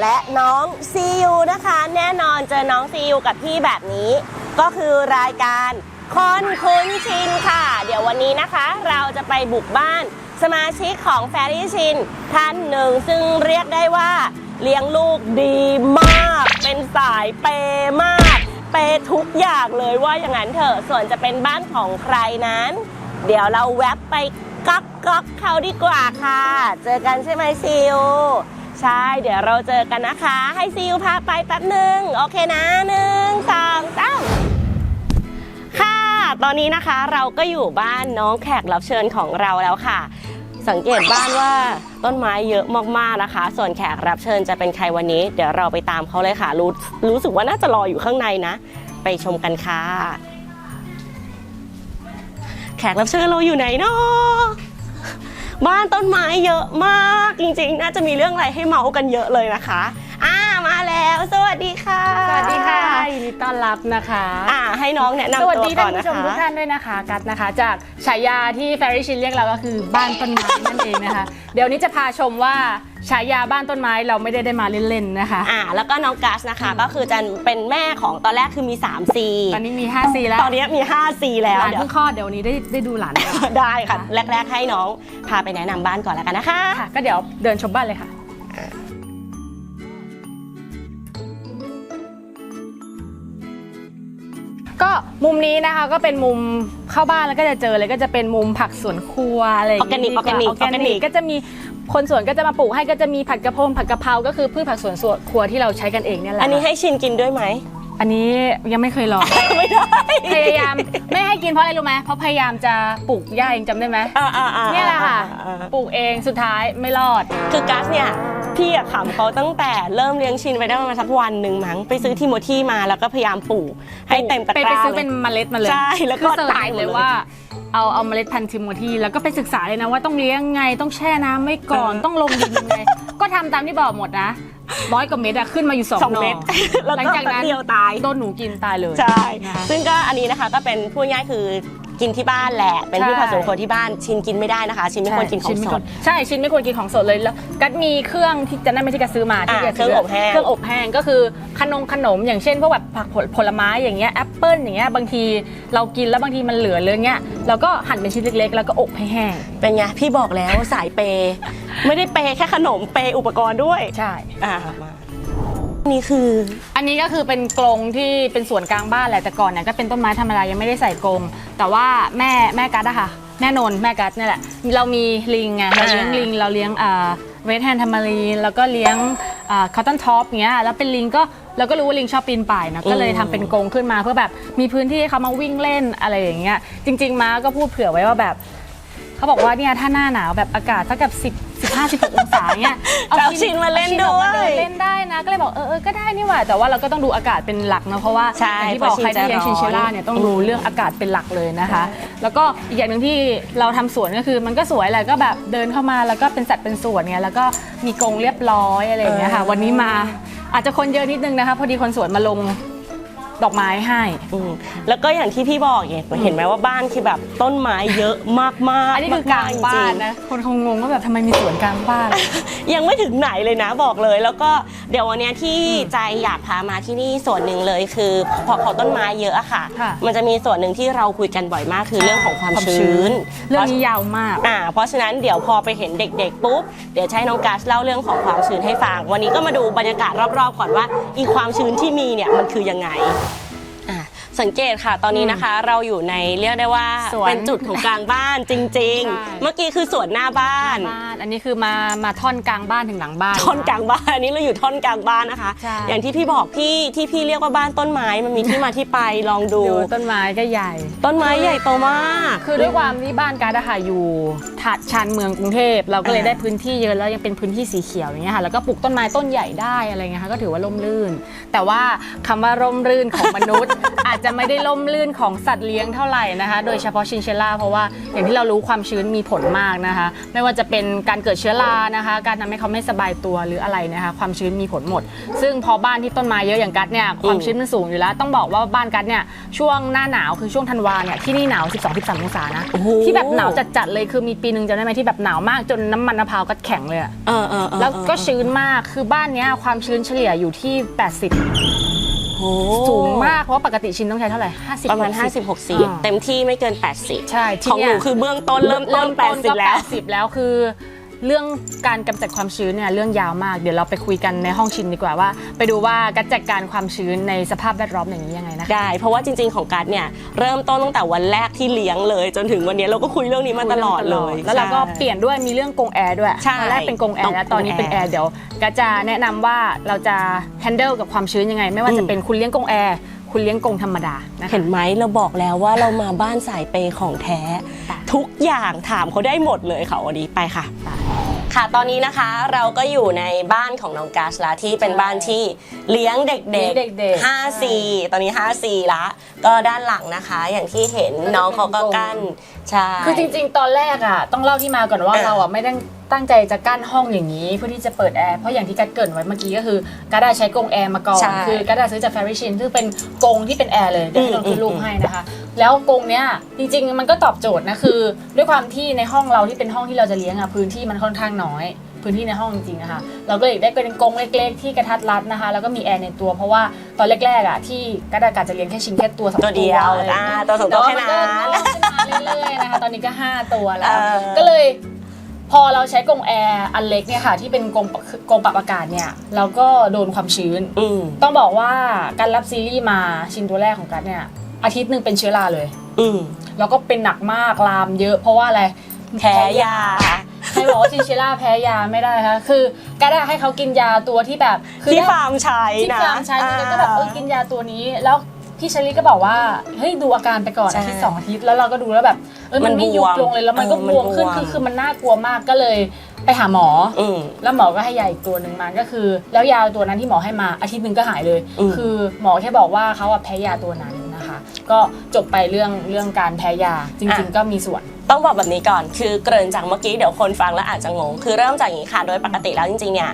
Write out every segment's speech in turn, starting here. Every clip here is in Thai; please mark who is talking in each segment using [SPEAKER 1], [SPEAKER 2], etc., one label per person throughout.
[SPEAKER 1] และน้องซียูนะคะ แน่นอนเจอน้องซียูกับพี่แบบนี้ ก็คือรายการคนคุ้นชินค่ะ เดี๋ยววันนี้นะคะ เราจะไปบุกบ้านสมาชิกของแฟรี่ชินท่านหนึ่ง ซึ่งเรียกได้ว่า เลี้ยงลูกดีมาก เป็นสายเปย์มาก เปย์ทุกอย่างเลยว่าอย่างนั้นเถอะส่วนจะเป็นบ้านของใครนั้น เดี๋ยวเราแวบไปก๊อกก๊อกเขาดีกว่าค่ะ เจอกันใช่ไหมซิว ใช่ เดี๋ยวเราเจอกันนะคะ ให้ซิวพาไปแป๊บหนึ่งโอเคนะหนึ่งสองสามค่ะ ตอนนี้นะคะเราก็อยู่บ้านน้องแขกรับเชิญของเราแล้วค่ะ สังเกตบ้านว่าต้นไม้เยอะมากๆนะคะ ส่วนแขกรับเชิญจะเป็นใครวันนี้ เดี๋ยวเราไปตามเขาเลยค่ะ รู้รู้สึกว่าน่าจะรออยู่ข้างในนะ ไปชมกันค่ะ แขกรับเชิญเราอยู่ไหนเนาะ บ้านต้นไม้เยอะมากจริงๆ น่าจะมีเรื่องอะไรให้เมาส์กันเยอะเลยนะคะ แล้ว สวัสดีค่ะ
[SPEAKER 2] สวัสดีค่ะยินดีต้อนรับนะคะ
[SPEAKER 1] อ่าให้น้องแนะนำ
[SPEAKER 2] ส
[SPEAKER 1] ตัว
[SPEAKER 2] วัสดี
[SPEAKER 1] ก่
[SPEAKER 2] ท่า
[SPEAKER 1] อน
[SPEAKER 2] น
[SPEAKER 1] นะ
[SPEAKER 2] ผู้ชม
[SPEAKER 1] คะ
[SPEAKER 2] ทุกท่านด้วยนะคะ กัดนะคะ จากฉายาที่แฟริชินเรียกเราก็คือบ้านต้นไม้นั่นเองนะคะ เดี๋ยวนี้จะพาชมว่าฉายาบ้านต้นไม้เราไม่ได้ได้มาเล่นๆนะคะ
[SPEAKER 1] อ่าแล้วก็น้องกัสนะคะก็คือจะเป็นแม่ของตอนแรกคือมี 3 C
[SPEAKER 2] ตอนนี้มี5ซีแล้ว
[SPEAKER 1] ตอนนี้มี 5 C แล้ว
[SPEAKER 2] หลาน
[SPEAKER 1] เดี๋ยว
[SPEAKER 2] เพิ่งคลอดเดี๋ยววันนี้ได้ได้ดูหลานแล้ว
[SPEAKER 1] ได้ค่ะ แรก ๆ ให้น้องพาไปแนะนำบ้านก่อนแล้วกันนะคะ
[SPEAKER 2] ค่ะ ก็เดี๋ยวเดินชมบ้านเลยค่ะ มุมนี้นะคะก็เป็นมุมเข้าบ้านแล้วก็จะเจอเลยก็จะเป็นมุมผักสวนครัวอะไรอย่าง
[SPEAKER 1] Organic
[SPEAKER 2] ดีว่า
[SPEAKER 1] Organic
[SPEAKER 2] Organic
[SPEAKER 1] Organic
[SPEAKER 2] ก็จะมีคนสวนก็จะมาปลูกให้ก็จะมีผัดกะเพราผัดกะเพราก็คือพืชผักสวนครัวที่เราใช้กันเองเนี่ยแหละ
[SPEAKER 1] อันนี้ให้ชินกินด้วยไหม
[SPEAKER 2] อันนี้ยังไม่เคยลอง
[SPEAKER 1] ไม่ได้
[SPEAKER 2] พยายามไม่ให้กินเพราะอะไรรู้ไหมเพราะพยายามจะปลูกหญ้าเองจำได้ไหม
[SPEAKER 1] อ่าอ่าอ่า
[SPEAKER 2] เนี่ยแหละค่ะ
[SPEAKER 1] อ่าอ่า
[SPEAKER 2] ปลูกเองสุดท้ายไม่รอด
[SPEAKER 1] คือกัสเนี่ยพี่อะขำเขาตั้งแต่เริ่มเลี้ยงชินไปได้ประมาณสักวันหนึ่งมั้งไปซื้อทิโมธีมาแล้วก็พยายามปลูกให้เต็มตะก
[SPEAKER 2] ไป
[SPEAKER 1] ร้า
[SPEAKER 2] ไปซื้อ
[SPEAKER 1] เล
[SPEAKER 2] เป็
[SPEAKER 1] ย
[SPEAKER 2] นเมล็ดมาเลย
[SPEAKER 1] ใช่แล้วก็
[SPEAKER 2] คือเสิร์ช
[SPEAKER 1] ตายหมด
[SPEAKER 2] เลย
[SPEAKER 1] เลย
[SPEAKER 2] ว่า เอาเอาเมล็ดพันธุ์ทิโมธีแล้วก็ไปศึกษาเลยนะว่าต้องเลี้ยงไงต้องแช่น้ำไม่ก่อน
[SPEAKER 1] เออ
[SPEAKER 2] ต้องลงดินยังไง ก็ทำตามที่บอกหมดนะ ร้อยกว่าเม็ดอะขึ้นมาอยู่สอง
[SPEAKER 1] สอง
[SPEAKER 2] หน่อ
[SPEAKER 1] เม็ดแล้ว
[SPEAKER 2] หลัง
[SPEAKER 1] ก็
[SPEAKER 2] จาก
[SPEAKER 1] แป๊บ
[SPEAKER 2] นั้น
[SPEAKER 1] เดียวตาย
[SPEAKER 2] โดนหนูกินตายเลย
[SPEAKER 1] ใช่
[SPEAKER 2] นะคะ
[SPEAKER 1] ซึ่งก็อันนี้นะคะก็เป็นพูดง่ายคือ กินที่บ้านแหละ เป็น
[SPEAKER 2] ใช่
[SPEAKER 1] พืชผักสวนครัวที่บ้านชินกินไม่ได้นะคะ ชินไม่ควรกินของ
[SPEAKER 2] ชิ้ไม่
[SPEAKER 1] ส
[SPEAKER 2] คว
[SPEAKER 1] ด
[SPEAKER 2] ใช่ชิ้นไม่ควรกินของสดเลยแล้วกัดมีเครื่องที่จะนั่นไม่ใช่กัดซื้อมาที่
[SPEAKER 1] อ่า
[SPEAKER 2] กัด
[SPEAKER 1] เครื่องอบแห้ง
[SPEAKER 2] เครื่องอบแห้งก็คือขนมขนมอย่างเช่นพวกแบบผักผลผลไม้อย่างเงี้ยแอปเปิ้ลอย่างเงี้ยบางทีเรากินแล้วบางทีมันเหลือเลยเงี้ยเราก็หั่นเป็นชิ้นเล็กๆ แล้วก็อบให้แห้ง
[SPEAKER 1] เป็นไงพี่บอกแล้วสายเปย์ไม่ได้เปย์แค่ขนมเปย์อุปกรณ์ด้วย
[SPEAKER 2] ใช่
[SPEAKER 1] อ่ามา นี่คือ
[SPEAKER 2] อันนี้ก็คือเป็นกรงที่เป็นสวนกลางบ้านแหละแต่ก่อนเนี่ยก็เป็นต้นไม้ธรรมดายังไม่ได้ใส่กรงแต่ว่าแม่แม่กัดอะค่ะแม่นนท์แม่กัดนี่แหละเรามีลิงไงเราเลี้ยงลิงเราเลี้ยงเวทแฮนทามารีแล้วก็เลี้ยงอ่าคอตตอนท็อปเงี้ยแล้วเป็นลิงก็เราก็รู้ว่าลิงชอบปีนป่ายนะก็เลยทำเป็นกรงขึ้นมาเพื่อแบบมีพื้นที่ให้เขามาวิ่งเล่นอะไรอย่างเงี้ยจริง ๆ มาก็พูดเผื่อไว้ว่าแบบ เขาบอกว่าเนี่ยถ้าหน้าหนาวแบบอากาศสักกับ10 15 16องศาเงี้ย
[SPEAKER 1] จะเอาชินมาเล่น
[SPEAKER 2] อชิออกมา
[SPEAKER 1] ด้วย
[SPEAKER 2] เดินเล่นได้นะ ก็เลยบอกเออเออก็ได้นี่หว่า แต่ว่าเราก็ต้องดูอากาศเป็นหลักนะเพราะว่า
[SPEAKER 1] ใช่
[SPEAKER 2] อย่างที่บอก
[SPEAKER 1] เพ
[SPEAKER 2] ใคร
[SPEAKER 1] ราะชิน
[SPEAKER 2] ที่เลี้ยง
[SPEAKER 1] จะ
[SPEAKER 2] ชินเชล่า
[SPEAKER 1] ร้อน
[SPEAKER 2] เนี่ยต้องรู้เรื่องอากาศเป็นหลักเลยนะคะ แล้วก็อีกอย่างหนึ่งที่เราทำสวนก็คือมันก็สวยแหละก็แบบเดินเข้ามาแล้วก็เป็นสัตว์เป็นส่วนเนี่ยแล้วก็มีกรงเรียบร้อยอะไรอย่างเงี้ยค่ะ วันนี้มาอาจจะคนเยอะนิดนึงนะคะ พอดีคนสวนมาลง ดอกไม้ให้
[SPEAKER 1] อืมแล้วก็อย่างที่พี่บอกไงเห็นไหมว่าบ้านคือแบบต้นไม้เยอะมากๆ
[SPEAKER 2] อันนี้คือกลางบ้านนะ คนคงงงว่าแบบทำไมมีสวนกลางบ้าน
[SPEAKER 1] ยังไม่ถึงไหนเลยนะบอกเลย แล้วก็เดี๋ยววันเนี้ยที่ใจอยากพามาที่นี่ส่วนหนึ่งเลยคือพอเขาต้นไม้เยอะอะค่ะ
[SPEAKER 2] ค่ะ
[SPEAKER 1] มันจะมีส่วนหนึ่งที่เราคุยกันบ่อยมากคือเรื่องของความ
[SPEAKER 2] ความชื้
[SPEAKER 1] ชื้น
[SPEAKER 2] น เรื่องนี้ยาวมาก
[SPEAKER 1] อ่าเพราะฉะนั้นเดี๋ยวพอไปเห็นเด็กๆปุ๊บ เดี๋ยวจะให้น้องกัสเล่าเรื่องของความชื้นให้ฟัง วันนี้ก็มาดูบรรยากาศรอบๆก่อนว่าอีความชื้นที่มีเนี่ยมันคือยังไงอะ สังเกตค่ะ ตอนนี้นะคะ เราอยู่ในเรียกได้ว่า
[SPEAKER 2] สวน
[SPEAKER 1] เป็นจุดของกลางบ้านจริง
[SPEAKER 2] ใช่
[SPEAKER 1] ๆ เมื่อกี้คือสวนหน้าบ้าน
[SPEAKER 2] บ้าน อันนี้คือมามาท่อนกลางบ้านถึงหลังบ้าน
[SPEAKER 1] ท่อนกลางบ้านอันนี้เราอยู่ท่อนกลางบ้านนะคะ
[SPEAKER 2] ใช่
[SPEAKER 1] อย่างที่พี่บอกพี่ที่พี่เรียกว่าบ้านต้นไม้มันมีที่มาที่ไปลองดู
[SPEAKER 2] ดูต้นไม้ก็ใหญ่
[SPEAKER 1] ต้นไม้ใหญ่โตมาก
[SPEAKER 2] คือด้วยความที่บ้านการดอะค่ะอยู่ถัดชานเมืองกรุงเทพเราก็เลย
[SPEAKER 1] อ่า
[SPEAKER 2] ได้พื้นที่เยอะแล้วยังเป็นพื้นที่สีเขียวอย่างเงี้ยค่ะแล้วก็ปลูกต้นไม้ต้นใหญ่ได้อะไรเงี้ยค่ะก็ถือว่าร่มรื่น แต่ว่าคำว่าร่มรื่นของมนุษย์ อาจจะไม่ได้ล่มลื่นของสัตว์เลี้ยงเท่าไหร่นะคะ โดยเฉพาะชินเชล่าเพราะว่าอย่างที่เรารู้ความชื้นมีผลมากนะคะ ไม่ว่าจะเป็นการเกิดเชื้อรานะคะ การทำให้เขาไม่สบายตัวหรืออะไรนะคะความชื้นมีผลหมด ซึ่งพอบ้านที่ต้นไม้เยอะอย่างกัดเนี่ยความชื้นมันสูงอยู่แล้ว ต้องบอกว่าบ้านกัดเนี่ยช่วงหน้าหนาวคือช่วงธันวาเนี่ยที่นี่หนาว 12-13องศานะ
[SPEAKER 1] โอ้โห
[SPEAKER 2] ที่แบบหนาวจัดๆเลยคือมีปีหนึ่งจำได้ไหมที่แบบหนาวมากจนน้ำมันมะพร้าวก็แข็งเลยอะ
[SPEAKER 1] เออเออเออ
[SPEAKER 2] แล้วก็ชื้นมากคือบ้านเนี้ยความชื้นเฉลี่ยอยู่ที่ 80
[SPEAKER 1] โอ้
[SPEAKER 2] สูงมากเพราะว่าปกติชิ้นต้องใช้เท่าไหร่50
[SPEAKER 1] ประมาณ
[SPEAKER 2] 60
[SPEAKER 1] 50 60 เต็มที่ไม่เกิน 80
[SPEAKER 2] ใช่ที่
[SPEAKER 1] ของหนู
[SPEAKER 2] เนี่ย
[SPEAKER 1] คือเบื้องต้นเริ่มต้น
[SPEAKER 2] ก็
[SPEAKER 1] 80แล้ว
[SPEAKER 2] 80 แล้วคือ เรื่องการกำจัดความชื้นเนี่ยเรื่องยาวมาก เดี๋ยวเราไปคุยกันในห้องชินดีกว่าว่า ไปดูว่าการจัดการความชื้นในสภาพแวดล้อมอย่างนี้ยังไงนะคะ
[SPEAKER 1] ได้ เพราะว่าจริง ๆ ของกัดเนี่ยเริ่มต้นตั้งแต่วันแรกที่เลี้ยงเลย จนถึงวันนี้เราก็คุยเรื่องนี้มาตลอดเลย
[SPEAKER 2] แล้วเราก็
[SPEAKER 1] ใช่
[SPEAKER 2] เปลี่ยนด้วยมีเรื่องกรงแอร์ด้วยตอนแรกเป็นกรงแอ
[SPEAKER 1] ต้อง
[SPEAKER 2] ร์แล้วตอนนี้เป็น
[SPEAKER 1] กรง
[SPEAKER 2] แอ
[SPEAKER 1] แอร์
[SPEAKER 2] ร์เดี๋ยวก็จะแนะนำว่าเราจะ handle กับความชื้นยังไง ไม่ว่าจะ
[SPEAKER 1] อืม
[SPEAKER 2] เป็นคุณเลี้ยงกรงแอร์ คุณเลี้ยงกรงธรรมดานะคะ
[SPEAKER 1] เห็นไหมเราบอกแล้วว่าเรามาบ้านสายเปย์ของแท้
[SPEAKER 2] ค่ะ
[SPEAKER 1] ทุกอย่างถามเขาได้หมดเลยค่ะวันนี้ไปค่ะ ค่ะตอนนี้นะคะเราก็อยู่ในบ้านของน้องกัสละที่เป็น
[SPEAKER 2] ใช่
[SPEAKER 1] บ้านที่เลี้ยงเด็ก
[SPEAKER 2] เลี้ยงเด็ก
[SPEAKER 1] ๆ
[SPEAKER 2] ๆ
[SPEAKER 1] 5 4ตอนนี้5 4ละก็ด้านหลังนะคะ อย่างที่เห็น
[SPEAKER 2] ก็จะ
[SPEAKER 1] น้องเขาก็
[SPEAKER 2] เป็นกรง
[SPEAKER 1] กั้นใช่
[SPEAKER 2] คือจริงๆ ตอนแรกอะ ต้องเล่าที่มาก่อนว่า
[SPEAKER 1] เออ
[SPEAKER 2] เราอะไม่ได้ ตั้งใจจะกั้นห้องอย่างนี้ เพื่อที่จะเปิดแอร์เพราะอย่างที่กัดเกรินไว้เมื่อกี้ก็คือกัดได้ใช้กรงแอร์มาก่อน
[SPEAKER 1] ใช่
[SPEAKER 2] คือกัดได้ซื้อจากแฟริชินซึ่งเป็นกรงที่เป็นแอร์เลยเดี๋ยวให้เรา
[SPEAKER 1] อืม
[SPEAKER 2] ขึ้นรูป
[SPEAKER 1] อืม
[SPEAKER 2] ให้นะคะ แล้วกรงเนี้ยจริงๆมันก็ตอบโจทย์นะคือ ด้วยความที่ในห้องเราที่เป็นห้องที่เราจะเลี้ยงอะพื้นที่มันค่อนข้างน้อย พื้นที่ในห้องจริงๆนะคะเราก็เลยได้เป็นกรงเล็กๆ ที่กระทัดรัดนะคะ แล้วก็มีแอร์ในตัวเพราะว่าตอนแรกๆอะที่กัดกะจะเลี้ยงแค่ชิ้นแค่ตัวสอง
[SPEAKER 1] ตัวเดียว
[SPEAKER 2] อะไรอย่าง
[SPEAKER 1] อ่า
[SPEAKER 2] เงี้ย
[SPEAKER 1] ตัวสองตัวแค่นั้น
[SPEAKER 2] ต่ว่ามัก็งอกขึ้นมาเรื่อยๆนะคะ ตอนนี้ก็ 5 ตัวแล้ว
[SPEAKER 1] เออ
[SPEAKER 2] ก็เลย พอเราใช้กรงแอร์อันเล็กเนี่ยค่ะ ที่เป็นกรงปะกรงปรับอากาศเนี่ยเราก็โดนความชื้น
[SPEAKER 1] อืม
[SPEAKER 2] ต้องบอกว่าการรับซีรีส์มาชิ้นตัวแรกของกัสเนี่ยอาทิตย์หนึ่งเป็นเชื้อราเลย
[SPEAKER 1] อืม
[SPEAKER 2] แล้วก็เป็นหนักมากลามเยอะเพราะว่าอะไร
[SPEAKER 1] แพ้ยา
[SPEAKER 2] ใครบอกว่าชินเชล่าแพ้ยาไม่ได้ค่ะคือกัสอะให้เขากินยาตัวที่แบบ คื
[SPEAKER 1] ที่
[SPEAKER 2] ได้
[SPEAKER 1] ฟาร์มใช้
[SPEAKER 2] ที่
[SPEAKER 1] นะ
[SPEAKER 2] ฟาร์มใช้มันก็แบบเออกินยาตัวนี้ แล้ว พี่เชลีก็บอกว่าเฮ้ยดูอาการไปก่อน
[SPEAKER 1] ใช่
[SPEAKER 2] อาทิตย์สองอาทิตย์แล้วเราก็ดูแล้วแบบเออมันไม่
[SPEAKER 1] มันบ
[SPEAKER 2] ยุ
[SPEAKER 1] ว
[SPEAKER 2] บ
[SPEAKER 1] ม
[SPEAKER 2] ลงเลยแล้วมันก็
[SPEAKER 1] เออบ
[SPEAKER 2] วมขึ้น
[SPEAKER 1] มันบวม
[SPEAKER 2] คือคือมันน่ากลัวมากก็เลยไปหาหมออ
[SPEAKER 1] อืม
[SPEAKER 2] แล้วหมอก็ให้ยาอีกตัวหนึ่งมาก็คือ แล้วยาตัวนั้นที่หมอให้มาอาทิตย์หนึ่งก็หายเลย
[SPEAKER 1] อืม
[SPEAKER 2] คือหมอแค่บอกว่าเขาอะแพ้ยาตัวนั้นนะคะ ก็จบไปเรื่องเรื่องการแพ้ยาจริง ๆ ก็มีส่วน
[SPEAKER 1] ต้องบอกแบบนี้ก่อน คือเกริ่นจากเมื่อกี้เดี๋ยวคนฟังแล้วอาจจะงง คือเริ่มจากอย่างนี้ค่ะ โดยปกติแล้วจริงๆ เนี่ย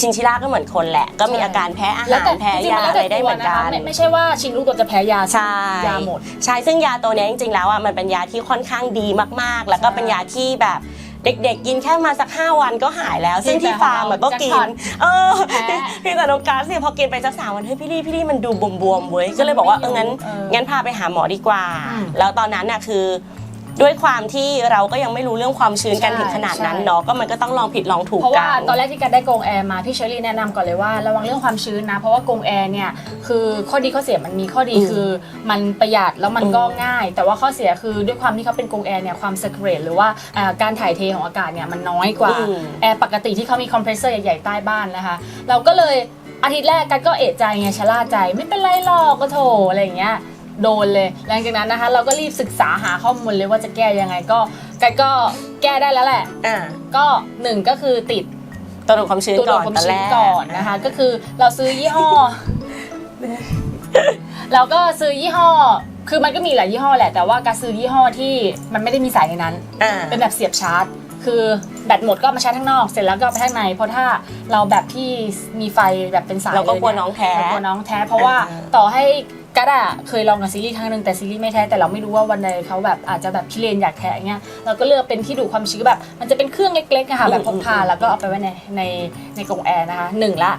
[SPEAKER 1] ชินชิล่าก็เหมือนคนแหละ ก็มี
[SPEAKER 2] ใช่
[SPEAKER 1] อาการแพ้อา
[SPEAKER 2] แล้ว
[SPEAKER 1] หาร
[SPEAKER 2] แต่
[SPEAKER 1] แพ้
[SPEAKER 2] จริงๆ
[SPEAKER 1] ยา
[SPEAKER 2] มันแล้ว
[SPEAKER 1] อะไร
[SPEAKER 2] แต่
[SPEAKER 1] ได้
[SPEAKER 2] ตั
[SPEAKER 1] เห
[SPEAKER 2] ว
[SPEAKER 1] มือน
[SPEAKER 2] นะ
[SPEAKER 1] กั
[SPEAKER 2] คะ
[SPEAKER 1] น
[SPEAKER 2] ไม่ไม่ใช่ว่าชินลูกตัวจะแพ้ยา
[SPEAKER 1] ใช่
[SPEAKER 2] ยาหมด
[SPEAKER 1] ใช่ซึ่งยาตัวเนี้ยจริงๆแล้วอะมันเป็นยาที่ค่อนข้างดีมากๆ แล้วก็
[SPEAKER 2] ใช่
[SPEAKER 1] เป็นยาที่แบบเด็กๆ กินแค่มาสัก 5 วันก็หายแล้ว ซึ่งที่ฟาร์มอะก็กิน เออ
[SPEAKER 2] แพ้
[SPEAKER 1] พี่แต่น้องการ์ดเนี่ยพอกินไปสักสามวันเฮ้ยพี่ลี่พี่ลี่มันดูบวมๆเว้ยก็เลยบอกว่าเอองั้น
[SPEAKER 2] เออ
[SPEAKER 1] งั้นพาไปหาหมอดีกว่า
[SPEAKER 2] อืม
[SPEAKER 1] แล้วตอนนั้นน่ะคือ ด้วยความที่เราก็ยังไม่รู้เรื่องความชื้นกัน
[SPEAKER 2] ใช่
[SPEAKER 1] ถึงขนาดนั้น
[SPEAKER 2] ใช่
[SPEAKER 1] เนาะก็มันก็ต้องลองผิดลองถูก
[SPEAKER 2] เพราะ
[SPEAKER 1] กั
[SPEAKER 2] ว่านตอนแรกที่กันได้กรงแอร์มาพี่เชอรี่แนะนำก่อนเลยว่าระวังเรื่องความชื้นนะ เพราะว่ากรงแอร์เนี่ยคือข้อดีข้อเสียมันมีข้อดี
[SPEAKER 1] อืม
[SPEAKER 2] คือมันประหยัดแล้วมันก็
[SPEAKER 1] อืม
[SPEAKER 2] ง่าย แต่ว่าข้อเสียคือด้วยความที่เขาเป็นกรงแอร์เนี่ยความ circulate หรือว่าอ่าการถ่ายเทของอากาศเนี่ยมันน้อยกว่า
[SPEAKER 1] อืม
[SPEAKER 2] แอร์ปกติที่เขามีคอมเพรสเซอร์ใหญ่ๆใต้บ้านนะคะ เราก็เลยอาทิตย์แรกกันก็เอะใจไงชะล่าใจไม่เป็นไรหรอกก็โถอะไรอย่างเงี้ย โดนเลย หลังจากนั้นนะคะ เราก็รีบศึกษาหาข้อมูลเลยว่าจะแก้ยังไงก็กันก็แก้ได้แล้วแหละ
[SPEAKER 1] อ่า
[SPEAKER 2] ก็หนึ่งก็คือติด
[SPEAKER 1] ตัวดูดความชื้น
[SPEAKER 2] ตัว
[SPEAKER 1] ก่
[SPEAKER 2] ดู
[SPEAKER 1] อ
[SPEAKER 2] ด
[SPEAKER 1] น
[SPEAKER 2] ความ
[SPEAKER 1] ตอน
[SPEAKER 2] ชื้
[SPEAKER 1] แร
[SPEAKER 2] น
[SPEAKER 1] ก
[SPEAKER 2] ก่อนนะคะ ก็คือเราซื้อยี่ห้อ เราก็ซื้อยี่ห้อ คือมันก็มีหลายยี่ห้อแหละ แต่ว่าการซื้อยี่ห้อที่มันไม่ได้มีสายในนั้น
[SPEAKER 1] อ่า
[SPEAKER 2] เป็นแบบเสียบชาร์จ คือแบตหมดก็เอามาชาร์จข้างนอก เสร็จแล้วก็เอาไปข้างใน เพราะถ้าเราแบบที่มีไฟแบบเป็นสาย
[SPEAKER 1] เราก็
[SPEAKER 2] ลย
[SPEAKER 1] กลัวน้องแพ้
[SPEAKER 2] เรากลัวน้องแท้ เพราะว่า
[SPEAKER 1] อ่า
[SPEAKER 2] ต่อให้ กัดอะเคยลองกับซีรีส์ครั้งหนึ่งแต่ซีรีส์ไม่แท้แต่เราไม่รู้ว่าวันใดเขาแบบอาจจะแบบพิเรนอยากแท้เงี้ยเราก็เลือกเป็นที่ดูดความชื้นแบบ มันจะเป็นเครื่องเล็กๆอะค่ะแบบพกพาแล้วก็เอาไปไว้ในในในกรงแอร์นะคะหนึ่งละ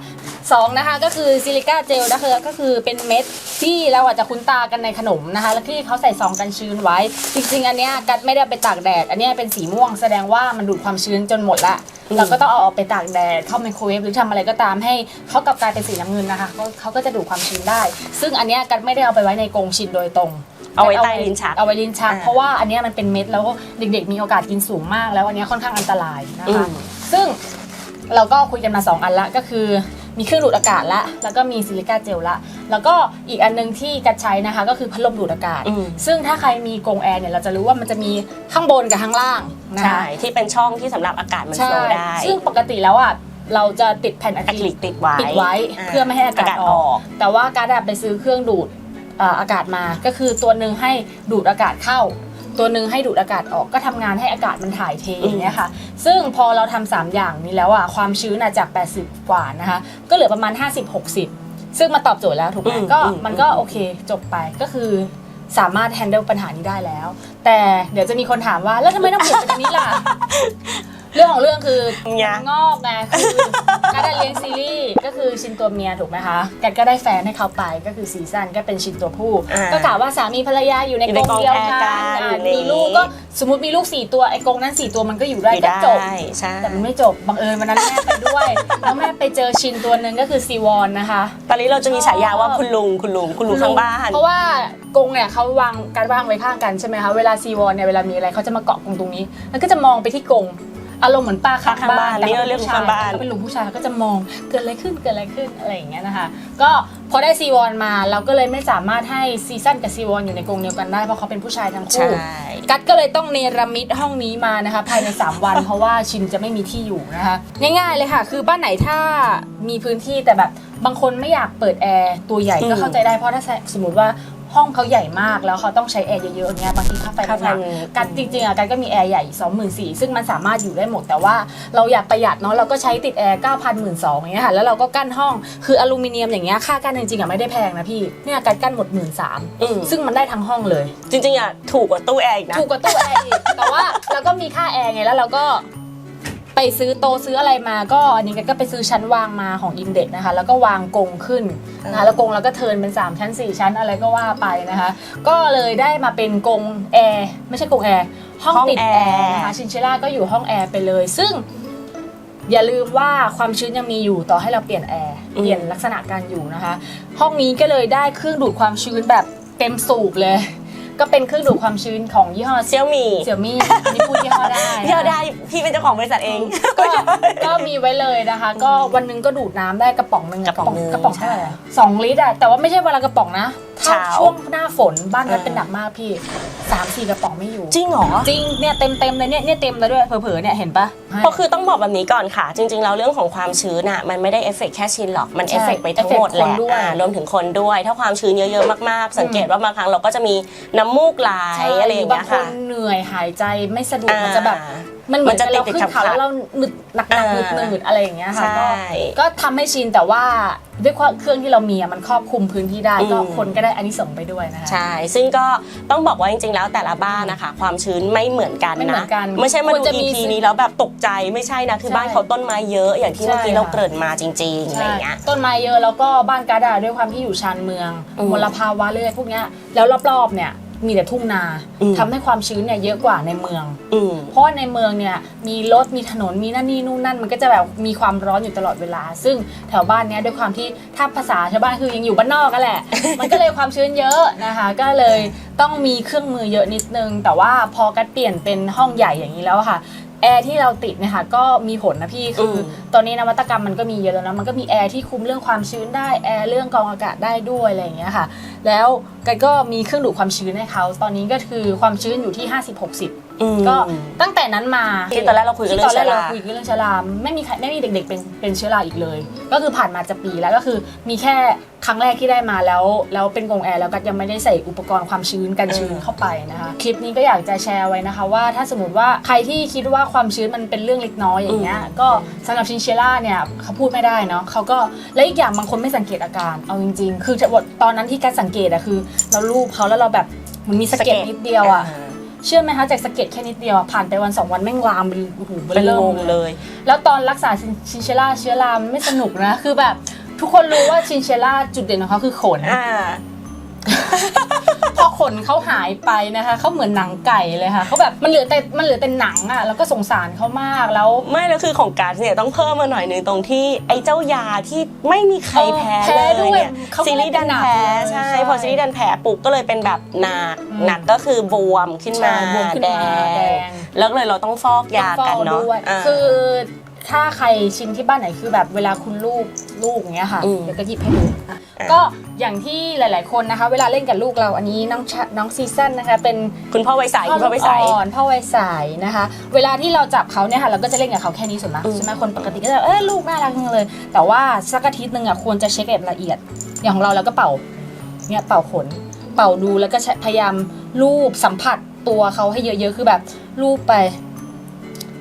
[SPEAKER 2] สองนะคะก็คือซิลิก้าเจลนะคะก็คือเป็นเม็ดที่เราอาจจะคุ้นตากันในขนมนะคะ แล้วที่เขาใส่ซองกันชื้นไว้ จริงๆ อันเนี้ยกัดไม่ได้เอาไปตากแดด อันเนี้ยเป็นสีม่วงแสดงว่ามันดูดความชื้นจนหมดละ
[SPEAKER 1] อืม
[SPEAKER 2] เราก็ต้องเอาออกไปตากแดดเข้าไมโครเวฟหรือทำอะไรก็ตามให้เขากลับกลายเป็นสีน้ำเงินนะคะเขาเขาก็จะดูดความชื้นได้ ซึ่งอันเนี้ยกัดไม่ได้เอาไปไว้ในกรงชินโดยตรง
[SPEAKER 1] เอาไว้ใต้ลิ้นชัก
[SPEAKER 2] เอาไว้ลิ้นชัก
[SPEAKER 1] อ่า
[SPEAKER 2] เพราะว่าอันเนี้ยมันเป็นเม็ดแล้วเด็กๆมีโอกาสกินสูงมากแล้วอันเนี้ยค่อนข้างอันตรายนะ
[SPEAKER 1] อื
[SPEAKER 2] คะ
[SPEAKER 1] ม
[SPEAKER 2] ซึ่งเราก็คุยกันมา2อันละก็คือ มีเครื่องดูดอากาศละ แล้วก็มีซิลิก้าเจลละ แล้วก็อีกอันนึงที่กัดใช้นะคะก็คือพัดลมดูดอากาศ
[SPEAKER 1] อืม
[SPEAKER 2] ซึ่งถ้าใครมีกรงแอร์เนี่ยเราจะรู้ว่ามันจะมีข้างบนกับข้างล่างนะ
[SPEAKER 1] ใช่
[SPEAKER 2] คะ
[SPEAKER 1] ที่เป็นช่องที่สำหรับอากาศมัน
[SPEAKER 2] ใช่
[SPEAKER 1] โฟลว์ได้
[SPEAKER 2] ซึ่งปกติแล้วอะเราจะติดแผ่นอะ
[SPEAKER 1] อะ
[SPEAKER 2] ค
[SPEAKER 1] ค
[SPEAKER 2] ริ
[SPEAKER 1] ริ
[SPEAKER 2] ลิ
[SPEAKER 1] ลิ
[SPEAKER 2] ก
[SPEAKER 1] กติดไว้
[SPEAKER 2] ปิดไว้าเพื่อไม่ให้อากาศออกแต่ว่าการดไปซื้อเครื่องดูดเอ่ออากาศมา ก็คือตัวหนึ่งให้ดูดอากาศเข้า ตัวหนึ่งให้ดูดอากาศออกก็ทำงานให้อากาศมันถ่ายเทอย่างเงี้ยค่ะ ซึ่งพอเราทำสามอย่างนี้แล้วอะความชื้นอะจาก 80 กว่านะคะ ก็เหลือประมาณ 50-60 ซึ่งมาตอบโจทย์แล้วถูกไหม
[SPEAKER 1] อืม
[SPEAKER 2] ก็
[SPEAKER 1] อืม
[SPEAKER 2] มันก็โอเคจบไปก็คือสามารถ handle ปัญหานี้ได้แล้ว แต่เดี๋ยวจะมีคนถามว่าแล้วทำไมต้องเปลี่ยนเป็นอันนี้ล่ะ เรื่องของเรื่องคือ
[SPEAKER 1] เนี่ย
[SPEAKER 2] งอกไงคือการได้เลี้ยงซีรีส์ก็คือชินตัวเมียถูกไหมคะแกก็ได้แฟนให้เขาไปก็คือซีซันก็เป็นชินตัวผู้
[SPEAKER 1] อ่า
[SPEAKER 2] ก็กล่าวว่าสามีภรรยาอยู่ใน
[SPEAKER 1] อยู่
[SPEAKER 2] ก
[SPEAKER 1] ใน
[SPEAKER 2] รง
[SPEAKER 1] กรง
[SPEAKER 2] เดียว
[SPEAKER 1] แอร์
[SPEAKER 2] กั
[SPEAKER 1] กัน
[SPEAKER 2] นอะ
[SPEAKER 1] อยู่ใน
[SPEAKER 2] มีลูกก็สมมติมีลูกสี่ตัวไอ้กรงนั้นสี่ตัวมันก็อยู่ได้
[SPEAKER 1] อยู่
[SPEAKER 2] ก็
[SPEAKER 1] ได้
[SPEAKER 2] จบ
[SPEAKER 1] ใช่
[SPEAKER 2] แต่มันไม่จบบังเอิญวันนั้นแม่ไปด้วยแล้วแม่ไปเจอชินตัวหนึ่งก็คือซีวอนนะคะ
[SPEAKER 1] ตอนนี้เราจะมีฉายาว่าคุณลุงคุณลุงคุณลุงข้างบ้าน
[SPEAKER 2] เพราะว่ากรงเนี่ยเขาวางการวางไว้ข้างกันใช่ไหมคะเวลาซีวอนเนี่ยเวลามีอะไรเขาจะมาเกาะกรงตรงนี้ แล้วก็จะมองไปที่กรง อารมณ์เหมือนป้าข้าง
[SPEAKER 1] ข้างบ้า
[SPEAKER 2] บ้านนแต่
[SPEAKER 1] นี่เราเรียก
[SPEAKER 2] ผู้
[SPEAKER 1] ข้างบ้าน
[SPEAKER 2] เขาเป็นลุงผู้ชายเขาก็จะมองเกิดอะไรขึ้นเกิดอะไรขึ้นอะไรอย่างเงี้ยนะคะ ก็พอได้ซีวอนมาเราก็เลยไม่สามารถให้ซีซั่นกับซีวอนอยู่ในกรงเดียวกันได้เพราะเขาเป็นผู้ชายทั้ง
[SPEAKER 1] ใช่
[SPEAKER 2] คู่กัดก็เลยต้องเนรมิตห้องนี้มานะคะ ภายใน 3 วัน เพราะว่าชินจะไม่มีที่อยู่นะคะง่ายๆเลยค่ะ คือบ้านไหนถ้ามีพื้นที่แต่แบบบางคนไม่อยากเปิดแอร์ตัวใหญ่ก็
[SPEAKER 1] อืม
[SPEAKER 2] เข้าใจได้เพราะถ้าสมมติว่า ห้องเขาใหญ่มากแล้วเขาต้องใช้แอร์เยอะๆอย่างเงี้ยบางทีค่าไฟ
[SPEAKER 1] ค่า
[SPEAKER 2] มัน
[SPEAKER 1] ไฟ
[SPEAKER 2] หนัก
[SPEAKER 1] มัน
[SPEAKER 2] กัดจริงๆอะกัดก็มีแอร์ใหญ่24,000ซึ่งมันสามารถอยู่ได้หมดแต่ว่าเราอยากประหยัดเนาะเราก็ใช้ติดแอร์9,000 1 2 0 0อย่างเงี้ยค่ะแล้วเราก็กั้นห้องคืออลูมิเนียมอย่างเงี้ยค่ากั้นจริงๆอะไม่ได้แพงนะพี่เนี่ยกัดกั้นหมด1 3ื่น
[SPEAKER 1] อืม
[SPEAKER 2] ซึ่งมันได้ทั้งห้องเลย
[SPEAKER 1] จริงๆอะถูกกว่าตู้แอร์อีกนะ
[SPEAKER 2] ถูกกว่าตู้แอร์อีกแต่ว่าเราก็มีค่าแอร์ไงแล้วเราก็ ไปซื้อโตะซื้ออะไรมาก็อันนี้ก็ไปซื้อชั้นวางมาของอินเด็กนะคะ แล้วก็วางกรงขึ้นนะคะแล้วกรงเราก็เทิร์นเป็น 3 ชั้น 4 ชั้นอะไรก็ว่าไปนะคะ ก็เลยได้มาเป็นกรงแอร์ไม่ใช่กรงแอร์ห้อง
[SPEAKER 1] ห้อง
[SPEAKER 2] ติด
[SPEAKER 1] แอ
[SPEAKER 2] แอ
[SPEAKER 1] ร์
[SPEAKER 2] ร์นะคะชินเชล่าก็อยู่ห้องแอร์ไปเลย ซึ่ง อย่าลืมว่าความชื้นยังมีอยู่ต่อให้เราเปลี่ยนแอร์เปลี่ยนลักษณะการอยู่นะคะ ห้องนี้ก็เลยได้เครื่องดูดความชื้นแบบเต็มสูบเลย ก็เป็นเครื่องดูดความชื้นของยี่ห้อ
[SPEAKER 1] เซี่ยวมี
[SPEAKER 2] เสี่ยมี่นี่พูดยี่ห้อได้นะคะ
[SPEAKER 1] พี่เอาได้พี่เป็นเจ้าของบริษัทเอง
[SPEAKER 2] ก็ก็มีไว้เลยนะคะ ก็วันหนึงก็ดูดน้ำได้กระป๋องหนึ่ง
[SPEAKER 1] กระป๋องหนึ่ง
[SPEAKER 2] กระป๋องเท่าไหร่อะสองลิตรอะแต่ว่าไม่ใช่เวลากระป๋องนะถ้า
[SPEAKER 1] เช้า
[SPEAKER 2] ช่วงหน้าฝนบ้านนั้น
[SPEAKER 1] เออ
[SPEAKER 2] เป็นหนักมากพี่ สามสี่กระป๋องไม่อยู่
[SPEAKER 1] จริงเหรอ
[SPEAKER 2] จริงเนี่ยเต็มเต็มๆเลยเนี่ยเนี่ยเต็มเลยด้วยเผลอๆเนี่ยเห็นปะ
[SPEAKER 1] เพราะคือต้องบอกแบบนี้ก่อนค่ะ จริงๆแล้วเรื่องของความชื้นอะมันไม่ได้เอฟเฟกต์แค่ชิ้นหรอก มัน
[SPEAKER 2] ใช่
[SPEAKER 1] เอฟเฟกต์ไปทั้งหมดแหละ
[SPEAKER 2] เอฟเฟกต์คนด้วย
[SPEAKER 1] อ่ารวมถึงคนด้วย ถ้าความชื้นเยอะๆมากๆ สังเกตว่าบางครั้งเราก็จะมีน้ำมูกไหล
[SPEAKER 2] ใช่
[SPEAKER 1] อะไรอย่างเงี้ย
[SPEAKER 2] บางค
[SPEAKER 1] ค่ะ
[SPEAKER 2] นเหนื่อยหายใจไม่สะดวกมันจะแบบ
[SPEAKER 1] อ่า
[SPEAKER 2] มันเหมือน
[SPEAKER 1] มันจะ
[SPEAKER 2] เรา
[SPEAKER 1] ติดๆ
[SPEAKER 2] ขึ้นเขา
[SPEAKER 1] ขัดๆ
[SPEAKER 2] แล้วเราหนึดหนักหนักหนืดหนืดอะไรอย่างเงี้ยค่ะ
[SPEAKER 1] ใช่
[SPEAKER 2] ก็ก็ทำให้ชินแต่ว่าด้วยความเครื่องที่เรามีอะมันครอบคลุมพื้นที่ได้
[SPEAKER 1] อืม
[SPEAKER 2] ก็คนก็ได้อันนี้ส่งส์ไปด้วยนะคะ
[SPEAKER 1] ใช่ซึ่งก็ต้องบอกว่าจริงๆแล้วแต่ละบ้านนะคะ ความชื้นไม่เหมือนกัน
[SPEAKER 2] ไม่เหมื
[SPEAKER 1] นะ
[SPEAKER 2] อนกัน
[SPEAKER 1] ไม่ใช่มา
[SPEAKER 2] ควร
[SPEAKER 1] ดู
[SPEAKER 2] จะมี
[SPEAKER 1] EP นี้แล้วแบบตกใจไม่ใช่นะคือ
[SPEAKER 2] ใช่
[SPEAKER 1] บ้านเขาต้นไม้เยอะอย่างที่เมื่อกี้
[SPEAKER 2] ใช่
[SPEAKER 1] เรา
[SPEAKER 2] ค่ะ
[SPEAKER 1] เกริ่นมาจริงๆอะไรอย่างเงี้ย
[SPEAKER 2] ต้นไม้เยอะแล้วก็บ้านกาดาด้วยความที่อยู่ชานเมือง
[SPEAKER 1] อืม
[SPEAKER 2] มลภาวะเรื่อยพวกเนี้ยแล้วรอบๆเนี่ย มีแต่ทุ่งนา
[SPEAKER 1] อืม
[SPEAKER 2] ทำให้ความชื้นเนี่ยเยอะกว่าในเมือง
[SPEAKER 1] อืม
[SPEAKER 2] เพราะว่าในเมืองเนี่ยมีรถมีถนนมีนั่นนี่นู่นนั่นมันก็จะแบบมีความร้อนอยู่ตลอดเวลา ซึ่งแถวบ้านเนี้ยด้วยความที่ถ้าภาษาชาวบ้านคือยังอยู่บ้านนอกกันแหละ มันก็เลยความชื้นเยอะนะคะ ก็เลยต้องมีเครื่องมือเยอะนิดนึง แต่ว่าพอกัดเปลี่ยนเป็นห้องใหญ่อย่างนี้แล้วอะค่ะ แอร์ที่เราติดเนี่ยค่ะก็มีผลนะพี่คืออ
[SPEAKER 1] ม
[SPEAKER 2] ตอนนี้นวัตกรรมมันก็มีเยอะแล้วนะมันก็มีแอร์ที่คุมเรื่องความชื้นได้แอร์เรื่องกรองอากาศได้ด้วยอะไรอย่างเงี้ยค่ะ แล้วกันก็มีเครื่องดูดความชื้นให้เขาตอนนี้ก็คือความชื้นอยู่ที่ 50-60
[SPEAKER 1] อืม
[SPEAKER 2] ก็ตั้งแต่นั้นมา
[SPEAKER 1] ที่ตอนแรกเราคุยกัน
[SPEAKER 2] ที่ตอนแรก
[SPEAKER 1] เรื่
[SPEAKER 2] เรา
[SPEAKER 1] องเชื้อรา
[SPEAKER 2] คุยกันเรื่องเชื้อราไม่มีใครไม่มีเด็ก ๆ เป็นเป็นเชื้อราอีกเลย ก็คือผ่านมาจะปีแล้วก็คือมีแค่ครั้งแรกที่ได้มาแล้วแล้วเป็นกรงแอร์แล้วก็ยังไม่ได้ใส่อุปกรณ์ความชื้นกันชื้นเข้าไปนะคะคลิปนี้ก็อยากจะแชร์ไว้นะคะว่าถ้าสมมติว่าใครที่คิดว่าความชื้นมันเป็นเรื่องเล็กน้อยอย่างเงี้ยก็สำหรับชินเชล่าเนี่ยเขาพูดไม่ได้เนาะเขาก็และอีกอย่างบางคนไม่สังเกตอาการเอาจริง ๆ คือจะตอนนั้นที่การสังเกตอะคือ เราลูบเขาแล้วเราแบบมันมีสะเก็ดนิดเดียวอะ เชื่อไหมคะจากสะเก็ดแค่นิดเดียวอะผ่านไปวันสองวันแม่งลามเป็นโอ้โห
[SPEAKER 1] เป็น
[SPEAKER 2] เริ่
[SPEAKER 1] ง
[SPEAKER 2] ม
[SPEAKER 1] ง
[SPEAKER 2] เล
[SPEAKER 1] เลย ย
[SPEAKER 2] แล้วตอนรักษาชินเชล่าเชื้อรามนไม่สนุกนะ คือแบบทุกคนรู้ว่าชินเชล่าจุดเด่นของเขาคือขน
[SPEAKER 1] อ่า
[SPEAKER 2] พอขนเขาหายไปนะคะเขาเหมือนหนังไก่เลยค่ะเขาแบบมันเหลือแต่มันเหลือแต่หนังอะแล้วก็สงสารเขามากแล้ว
[SPEAKER 1] ไม่แล้วคือของการเนี่ยต้องเพิ่มมาหน่อยหนึ่งตรงที่ไอ้เจ้ายาที่ไม่มีใครแพ้
[SPEAKER 2] เออแพ้
[SPEAKER 1] เล
[SPEAKER 2] ด้วย
[SPEAKER 1] ยเนี่ย
[SPEAKER 2] เขาก็
[SPEAKER 1] ซีรีส์ดัน
[SPEAKER 2] เลยเป็นหนัก
[SPEAKER 1] แพ้
[SPEAKER 2] เลย
[SPEAKER 1] ใช่
[SPEAKER 2] ใช่
[SPEAKER 1] พอซีรีส์ดันแพ้ปุ๊บก็เลยเป็นแบบหนัก
[SPEAKER 2] อืม
[SPEAKER 1] หนักก็คือบวมขึ้นมา
[SPEAKER 2] ใช่บวมขึ้น
[SPEAKER 1] แด
[SPEAKER 2] มาแด
[SPEAKER 1] ง
[SPEAKER 2] ง
[SPEAKER 1] แล้วเลยเราต้องฟอกยากันเนาะ
[SPEAKER 2] ต้องฝ้ด้วย
[SPEAKER 1] อ่า
[SPEAKER 2] คือ ถ้าใครชินที่บ้านไหนคือแบบเวลาคุณลูกลูกอย่างเงี้ยค่ะ
[SPEAKER 1] อืม
[SPEAKER 2] เดี๋ยวก็หยิบให้ดูอะก็อย่างที่หลาย ๆ คนนะคะ เวลาเล่นกับลูกเราอันนี้น้องชะน้องซีซั่นนะคะ เป็น
[SPEAKER 1] คุณพ่อไวยใสคุณพ่อไวยใส
[SPEAKER 2] อ่อนพ่อวัยใสนะคะ เวลาที่เราจับเขาเนี่ยค่ะ เราก็จะเล่นกับเขาแค่นี้ส่วนมาก
[SPEAKER 1] อืม
[SPEAKER 2] ใช่ไหมคนปกติก็จะเออลูกน่ารักจังเลย แต่ว่าสักอาทิตย์หนึ่งอะควรจะเช็คแบบละเอียด อย่างของเราเราก็เป่าเนี่ยเป่าขน เป่าดูแล้วก็ใช้พยายามลูบสัมผัสตัวเขาให้เยอะๆ คือแบบลูบไป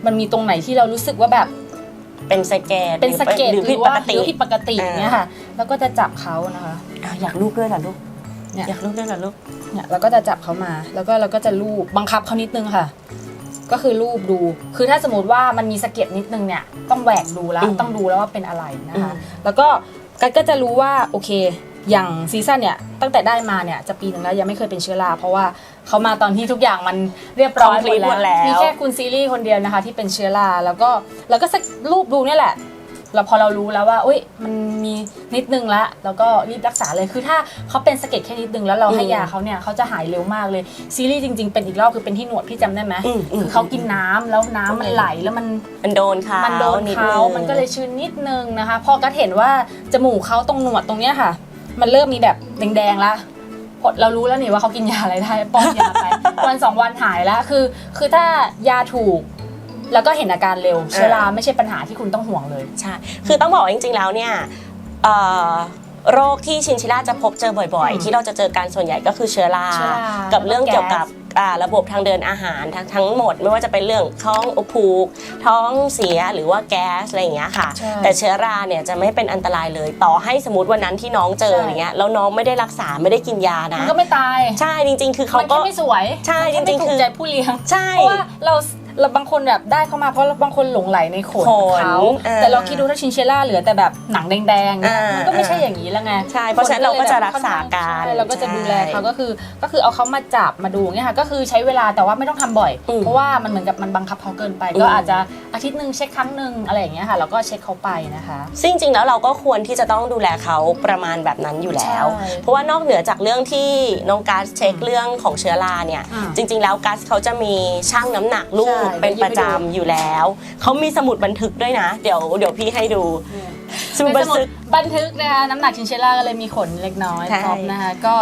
[SPEAKER 2] มันมีตรงไหนที่เรารู้สึกว่าแบบ
[SPEAKER 1] เป็นสะเก็ด
[SPEAKER 2] เป็นสะเก็ด
[SPEAKER 1] หรือ
[SPEAKER 2] ห
[SPEAKER 1] ผิ
[SPEAKER 2] รื
[SPEAKER 1] ด
[SPEAKER 2] อ
[SPEAKER 1] ป
[SPEAKER 2] ว่าก
[SPEAKER 1] ติ
[SPEAKER 2] หรือผิดปกติอย่างเงี้ยค่ะ แล้วก็จะจับเขานะคะ
[SPEAKER 1] อะอยากลูกด้วยเหรอลูก
[SPEAKER 2] เนี่ย
[SPEAKER 1] อยากลูกด้วยเหรอลูก
[SPEAKER 2] เนี่ยเราก็จะจับเขามา แล้วก็เราก็จะลูบบังคับเขานิดนึงค่ะ ก็คือลูบดู คือถ้าสมมติว่ามันมีสะเก็ดนิดนึงเนี่ยต้องแหวกดูแล้ว
[SPEAKER 1] อืม
[SPEAKER 2] ต้องดูแล้วว่าเป็นอะไรนะคะ
[SPEAKER 1] อืม
[SPEAKER 2] แล้วก็กัดก็จะรู้ว่าโอเค อย่างซีซั่นเนี่ยตั้งแต่ได้มาเนี่ยจะปีหนึ่งแล้วยังไม่เคยเป็นเชื้อราเพราะว่าเขามาตอนที่ทุกอย่างมันเรียบร้อยหมด
[SPEAKER 1] Complete หมดแล้
[SPEAKER 2] แล้ว
[SPEAKER 1] ว
[SPEAKER 2] มีแค่คุณซีรีส์คนเดียวนะคะ ที่เป็นเชื้อราแล้วก็แล้วก็สักรูปดูเนี่ยแหละ เราพอเรารู้แล้วว่าอุ้ยมันมีนิดนึงละแล้วก็รีบรักษาเลยคือถ้าเขาเป็นสะเก็ดแค่นิดนึงแล้วเราให้
[SPEAKER 1] อืม
[SPEAKER 2] ยาเขาเนี่ยเขาจะหายเร็วมากเลยซีรีส์จริง ๆเป็นอีกรอบคือเป็นที่หนวดพี่จำได้ไหม
[SPEAKER 1] อืมอืม
[SPEAKER 2] คือเขากินน้ำแล้วน้ำมันไหลแล้วมัน
[SPEAKER 1] มันโดนเขา
[SPEAKER 2] มันโดน
[SPEAKER 1] ด
[SPEAKER 2] เขา
[SPEAKER 1] ง
[SPEAKER 2] มันก็เลยชื้นนิดนึงนะคะ พอกัดเห็นว่าจมูกเขาตรงหนวดตรงเนี้ยค่ะ มันเริ่มมีแบบแดงๆละพอเรารู้แล้วนี่ว่าเขากินยาอะไรได้ป้อนยาไปวันสองวันหายแล้วคือ คือถ้ายาถูกแล้วก็เห็นอาการเร็วเชื้อราไม่ใช่ปัญหาที่คุณต้องห่วงเลย
[SPEAKER 1] ใช่คือต้องบอกว่าจริงๆแล้วเนี่ยเอ่อโรคที่ชินชิล่าจะพบเจอบ่อย
[SPEAKER 2] อืม
[SPEAKER 1] ๆที่เราจะเจอการส่วนใหญ่ก็คือเชื้อรา
[SPEAKER 2] เชื้อรา
[SPEAKER 1] กับเรื่อง
[SPEAKER 2] แล้วก็
[SPEAKER 1] เกี่ยวกับ อ่าระบบทางเดินอาหารทั้งทั้งหมด ไม่ว่าจะเป็นเรื่องท้องผูก ท้องเสียหรือว่าแก๊สอะไรอย่างเงี้ยค่ะ
[SPEAKER 2] ใช่
[SPEAKER 1] แต่เชื้อราเนี่ยจะไม่เป็นอันตรายเลย ต่อให้สมมติวันนั้นที่น้องเจอ
[SPEAKER 2] ใช่
[SPEAKER 1] อย่างเงี้ยแล้วน้องไม่ได้รักษาไม่ได้กินยานะ
[SPEAKER 2] มันก็ไม่ตาย
[SPEAKER 1] ใช่จริง ๆ คือเขา
[SPEAKER 2] มัน
[SPEAKER 1] ก็
[SPEAKER 2] แค่ไม่สวย
[SPEAKER 1] ใช่
[SPEAKER 2] มันแค่
[SPEAKER 1] จริงๆ
[SPEAKER 2] ไม่ถู
[SPEAKER 1] คื
[SPEAKER 2] ก
[SPEAKER 1] อ
[SPEAKER 2] ใจผู้เลี้ยง
[SPEAKER 1] ใช่
[SPEAKER 2] เพราะว่าเรา เราบางคนแบบได้เข้ามาเพราะบางคนหลงไหลในขน
[SPEAKER 1] ข
[SPEAKER 2] ของ
[SPEAKER 1] น
[SPEAKER 2] เขา
[SPEAKER 1] เออ
[SPEAKER 2] แต่เราคิดดูถ้าชินเชล่าเหลือแต่แบบหนังแดงๆเนี่ย
[SPEAKER 1] อ่ามั
[SPEAKER 2] มันก็ไม่ใช่อย่างนี้แล้วไง
[SPEAKER 1] ใช่เพราะฉะนั้นเราก็จะรักษาการ
[SPEAKER 2] ใช่เราก็จะดูแลเขา
[SPEAKER 1] ใช่
[SPEAKER 2] ก็คือก็คือเอาเขามาจับมาดูเนี่ยค่ะก็คือใช้เวลาแต่ว่าไม่ต้องทำบ่อย
[SPEAKER 1] อืม
[SPEAKER 2] เพราะว่ามันเหมือนกับมันบังคับเขาเกินไป
[SPEAKER 1] อืม
[SPEAKER 2] ก็อาจจะอาทิตย์หนึ่งเช็คครั้งหนึ่งอะไรอย่างเงี้ยค่ะแล้วก็เช็คเขาไปนะคะ
[SPEAKER 1] ซึ่งจริงๆแล้วเราก็ควรที่จะต้องดูแลเขาประมาณแบบนั้นอยู่แล้ว
[SPEAKER 2] ใช่
[SPEAKER 1] เพราะว่านอกเหนือจากเรื่องที่น้องกัสเช็คเรื่องของเชื้อราเนี่ย
[SPEAKER 2] อืม
[SPEAKER 1] จริงๆแล้วกัสเขาจะมีช่างน้ำหนักลูก
[SPEAKER 2] ใช่
[SPEAKER 1] เป็นประจำอยู่แล้ว เขามีสมุดบันทึกด้วยนะ เดี๋ยวเดี๋ยวพี่ให้ดูสมุด
[SPEAKER 2] เป็
[SPEAKER 1] บั
[SPEAKER 2] น
[SPEAKER 1] น
[SPEAKER 2] สมุ
[SPEAKER 1] ทึ
[SPEAKER 2] ด
[SPEAKER 1] ก
[SPEAKER 2] บันทึกนะคะน้ำหนักชินเชล่าก็เลยมีขนเล็กน้อย
[SPEAKER 1] ใช่
[SPEAKER 2] ครอบนะคะก็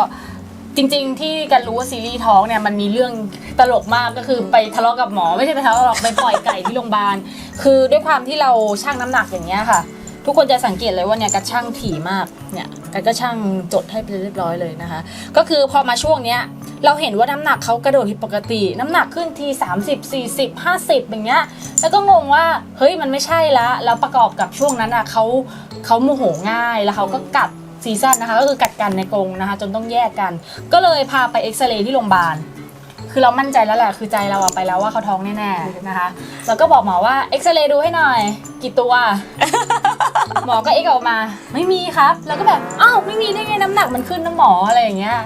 [SPEAKER 2] จริงๆ ที่กันรู้ว่าซีรีส์ท้องเนี่ยมันมีเรื่องตลกมากก็คือไปทะเลาะกับหมอไม่ใช่ไปทะเลาะหรอกไปปล่อยไก่ที่โรงพยาบาลคือด้วยความที่เราชั่งน้ำหนักอย่างเงี้ยค่ะ ทุกคนจะสังเกตเลยว่าเนี่ยกัดช่างถี่มากเนี่ยกัดก็ช่างจดให้เป็นเรียบร้อยเลยนะคะ ก็คือพอมาช่วงเนี้ย เราเห็นว่าน้ำหนักเขากระโดดผิดปกติ น้ำหนักขึ้นที 30 40 50 อย่างเงี้ย แล้วก็งงว่าเฮ้ยมันไม่ใช่ละแล้วประกอบกับช่วงนั้นอะเขาเขาโมโหง่ายแล้วเขาก็กัดซีซั่นนะคะก็คือกัดกันในกรงนะคะจนต้องแยกกัน ก็เลยพาไปเอ็กซเรย์ที่โรงพยาบาลคือเรามั่นใจแล้วแหละคือใจเราอะไปแล้วว่าเขาท้องแน่ๆนะคะแล้วก็บอกหมอว่าเอ็กซเรย์ดูให้หน่อย กี่ตัว หมอก็เอ็กออกมา ไม่มีครับ แล้วก็แบบอ้าวไม่มีได้ไงน้ำหนักมันขึ้นนะหมออะไรอย่างเงี้ย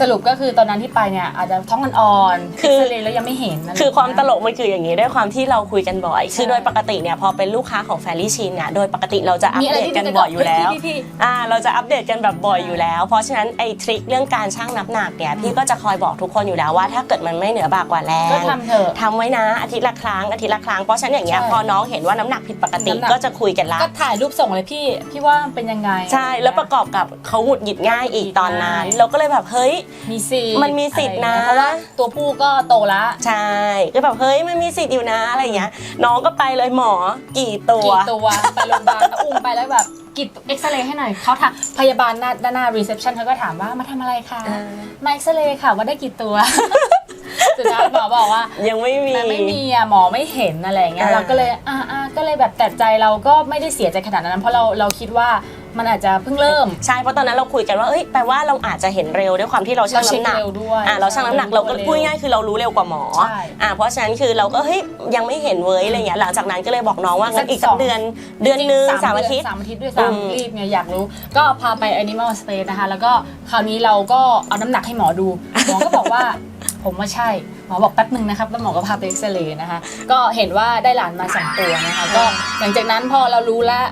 [SPEAKER 2] สรุปก็คือตอนนั้นที่ไปเนี่ยอาจจะท้องอ่อนๆ
[SPEAKER 1] คือ
[SPEAKER 2] เอ็กซเรย์แล้วยังไม่เห็นนะ
[SPEAKER 1] คือความตลกมันคืออย่างนี้ด้วยความที่เราคุยกันบ่อย คือโดยปกติเนี่ยพอเป็นลูกค้าของแฟรี่ชินเนี่ยโดยปกติเราจะอัป
[SPEAKER 2] มีอะไร
[SPEAKER 1] เดต
[SPEAKER 2] ที่
[SPEAKER 1] กันบ่อยอยู่แล้ว
[SPEAKER 2] พี่พี่
[SPEAKER 1] อ่าเราจะอัปเดตกันแบบบ่อยอยู่แล้ว เพราะฉะนั้นไอ้ทริคเรื่องการชั่งน้ำหนักเนี่ยพี่ก็จะคอยบอกทุกคนอยู่แล้วว่าถ้าเกิดมันไม่เหนือบากกว่าแร
[SPEAKER 2] ก็
[SPEAKER 1] ง
[SPEAKER 2] ทำเถอะ
[SPEAKER 1] ทำไว้นะอาทิตย์ละครั้งอาทิตย์ละครั้งเพราะฉะนั้นอย่างเงี้ย
[SPEAKER 2] ใช่
[SPEAKER 1] พอน้องเห็นว่าน้ำหนักผิดปกติ
[SPEAKER 2] น้ำหนัก
[SPEAKER 1] ก็จะคุยกันละ
[SPEAKER 2] ก็ถ่ายรูปส่งเลยพี่พี่ว่ามันเป็นยังไง
[SPEAKER 1] ใช่แล้วประกอบกับเขาหงุดหงิดง่ายอีกตอนนั้น
[SPEAKER 2] หงุดหงิดง่าย
[SPEAKER 1] เราก็เลยแบบเฮ้ย
[SPEAKER 2] มีสิทธิ์
[SPEAKER 1] มันมีสิทธิ์นะ
[SPEAKER 2] อไรอย่างเงี้ยเพราะว่าตัวผู้ก็โตละ
[SPEAKER 1] ใช่ก็แบบเฮ้ยมันมีสิทธิ์อยู่นะอะไรอย่างเงี้ยน้องก็ไปเลยหมอกี่ตัว
[SPEAKER 2] กี่ตัวไปโรงพยาบาลแล้วอุ้มไปแล้วแบบกี่เอ็กซเรย์ให้หน่อยเขาถามพยาบาลหน้าด้านหน้ารีเซพชันเขาก็ถามว่ามาทำอะไรคะ
[SPEAKER 1] อ่า
[SPEAKER 2] มาเอ็กซเรย์ค่ะว่าได้กี่ตัว สุดท้ายหมอบอกว่า
[SPEAKER 1] ยังไม่มี
[SPEAKER 2] มันไม่มีอะหมอไม่เห็นอะไรอย่างเงี้ย
[SPEAKER 1] อ่า
[SPEAKER 2] เราก็เลยอ่าอ่าก็เลยแบบแต่ใจเราก็ไม่ได้เสียใจขนาดนั้น เพราะเราเราคิดว่ามันอาจจะเพิ่งเริ่ม
[SPEAKER 1] ใช่เพราะตอนนั้นเราคุยกันว่าเอ้ยแปลว่าเราอาจจะเห็นเร็วด้วยความที่เราชั่ง
[SPEAKER 2] เราเช็ค
[SPEAKER 1] น้ำหนัก
[SPEAKER 2] เร็วด้วย
[SPEAKER 1] อ่าเราชั่งน้ำหนักเราก็พูดง่ายๆคือเรารู้เร็วกว่าหมอ
[SPEAKER 2] ใช่
[SPEAKER 1] อ่าเพราะฉะนั้นคือเราก็เฮ้ยยังไม่เห็นเว้ยอะไรเงี้ยหลังจากนั้นก็เลยบอกน้องว่างั้นอีก
[SPEAKER 2] สั
[SPEAKER 1] สั
[SPEAKER 2] ก
[SPEAKER 1] ก
[SPEAKER 2] สอง
[SPEAKER 1] เดือนเดือนหนึง
[SPEAKER 2] จริๆ
[SPEAKER 1] สามอาทิตย์
[SPEAKER 2] สามอาทิตย์ด้วย
[SPEAKER 1] อืม
[SPEAKER 2] ซ้ำรีบไงอยากรู้ ก็พาไป Animal Space นะคะ แล้วก็คราวนี้เราก็เอาน้ำหนักให้หมอดู หมอก็บอกว่า ผมว่าใช่ หมอบอกแป๊บหนึ่งนะครับ แล้วหมอก็พาไปเอ็กซเรย์นะคะ ก็เห็นว่าได้หลานมาสองตัวนะคะ ก็หลังจากนั้นพอเรารู้แล้ว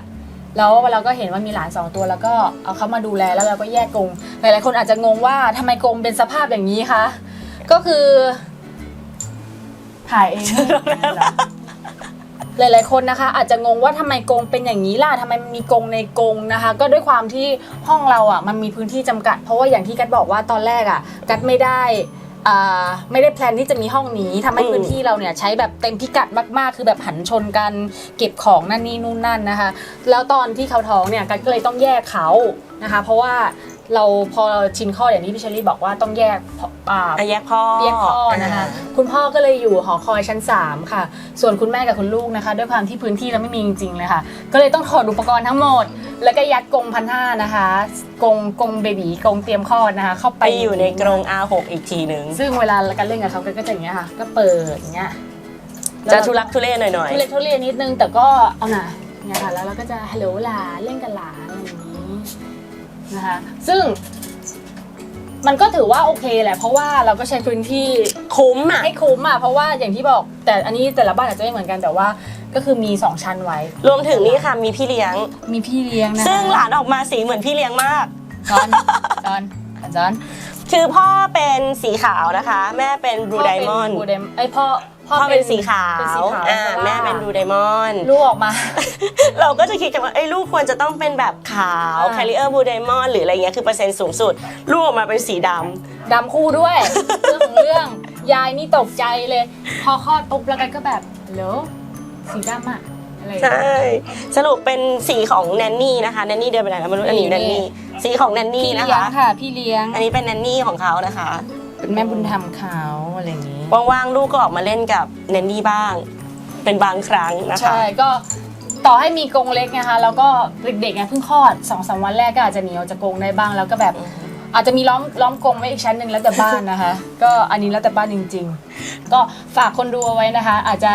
[SPEAKER 2] แล้วเราก็เห็นว่ามีหลานสองตัวแล้วก็เอาเขามาดูแลแล้วเราก็แยกกรงหลายๆคนอาจจะงงว่าทำไมกรงเป็นสภาพอย่างนี้คะ ก็คือถ่ายเองหลายๆคนนะคะ อาจจะงงว่าทำไมกรงเป็นอย่างนี้ล่ะทำไมมันมีกรงในกรงนะคะ ก็ด้วยความที่ห้องเราอะมันมีพื้นที่จำกัด เพราะว่าอย่างที่กัดบอกว่าตอนแรกอะ กัดไม่ได้อ่า ไม่ได้แพลนที่จะมีห้องนี้ทำให้พื้นที่เราเนี่ยใช้แบบเต็มพิกัดมากๆ คือแบบหันชนกันเก็บของนั่นนี่นู่นนั่นนะคะ แล้วตอนที่เขาท้องเนี่ยกัดก็เลยต้องแยกเขานะคะ เพราะว่า เราพอเราชินข้ออย่างที่พี่เชอรี่บอกว่าต้องแยกพ่ออ่า
[SPEAKER 1] อะแยกพ่อ
[SPEAKER 2] เรียกพ่อนะคะ คุณพ่อก็เลยอยู่หอคอยชั้น 3 ค่ะ ส่วนคุณแม่กับคุณลูกนะคะ ด้วยความที่พื้นที่เราไม่มีจริงๆเลยค่ะ ก็เลยต้องถอดอุปกรณ์ทั้งหมด แล้วก็ยัดกรงพันห้านะคะกรงกรงเบบีกรงเตรียมคลอดนะคะ เข้าไป
[SPEAKER 1] ไปอยู่ในกรง R6 อีกทีหนึ่ง
[SPEAKER 2] ซึ่งเวลาการเล่นกับเขาก็จะอย่างเงี้ยค่ะ ก็เปิดอย่างเงี้ย
[SPEAKER 1] จะทุลักทุเลหน่อย
[SPEAKER 2] ทุเรศทุเรศนิดนึงแต่ก็เอาหน่ะเนี่ยค่ะแล้วเราก็จะฮัลโหลหลานเล่นกับหลานอะไรอย่างนี้ นะคะซึ่ง มันก็ถือว่าโอเคแหละ เพราะว่าเราก็ใช้พื้นที่
[SPEAKER 1] ๆคุ้มอะ
[SPEAKER 2] ให้คุ้มอะเพราะว่าอย่างที่บอก แต่อันนี้แต่ละบ้านอาจจะไม่เหมือนกันแต่ว่าก็คือมี 2 ชั้นไว้
[SPEAKER 1] รวมถึงนี่ค่ะมีพี่เลี้ยง
[SPEAKER 2] มีพี่เลี้ยงนะ
[SPEAKER 1] ซึ่งหลานออกมาสีเหมือนพี่เลี้ยงมาก
[SPEAKER 2] จอนจอนจอน
[SPEAKER 1] คือพ่อเป็นสีขาวนะคะ แม่เป็นบลูไดมอนด์
[SPEAKER 2] บลูไดไอยพ่อ
[SPEAKER 1] พ่อเป็นสีขาว
[SPEAKER 2] เป็นสีขาว
[SPEAKER 1] อ่า
[SPEAKER 2] ต่ว่า
[SPEAKER 1] แม่เป็นบลูไดมอนด์
[SPEAKER 2] ลูกออกมา
[SPEAKER 1] เราก็จะคิดกันว่าไอ้ยลูกควรจะต้องเป็นแบบขาว
[SPEAKER 2] อ่า
[SPEAKER 1] แคลิเออร์บลูไดมอนด์หรืออะไรเงี้ยคือเปอร์เซ็นต์สูงสุด ลูกออกมาเป็นสีดำ
[SPEAKER 2] ดำคู่ด้วย เรื่องของเรื่อง ยายนี่ตกใจเลย พอคลอดปุ๊บแล้วกันก็แบบเหรอสีดำอะอะไรอย่าง
[SPEAKER 1] ใช่
[SPEAKER 2] เงี้ย
[SPEAKER 1] สรุปเป็นสีของแนนนี่นะคะแนนนี่เดินไปไหนแล้วไม่รู้อันนี้
[SPEAKER 2] นี่
[SPEAKER 1] แนนนี่ สีของแนนนี่
[SPEAKER 2] พี่
[SPEAKER 1] นะ
[SPEAKER 2] เลี้ยง
[SPEAKER 1] คะ
[SPEAKER 2] ค่ะ พี่เลี้ยง
[SPEAKER 1] อันนี้เป็นแนนนี่ของเขานะคะ
[SPEAKER 2] เป็นแม่บุญธรรมเขาอะไรอย่างนี้
[SPEAKER 1] ว่างๆลูกก็ออกมาเล่นกับแนนนี่บ้าง เป็นบางครั้งนะคะ
[SPEAKER 2] ใช่ก็ต่อให้มีกรงเล็กนะคะแล้วก็เด็กๆไงเพิ่งคลอดสองสามวันแรกก็อาจจะหนีออกจากกรงได้บ้างแล้วก็แบบอาจจะมีล้อมล้อมกรงไว้อีกชั้นหนึ่งแล้วแต่บ้านนะคะ ก็อันนี้แล้วแต่บ้านจริง ๆ ก็ฝากคนดูเอาไว้นะคะ อาจจะ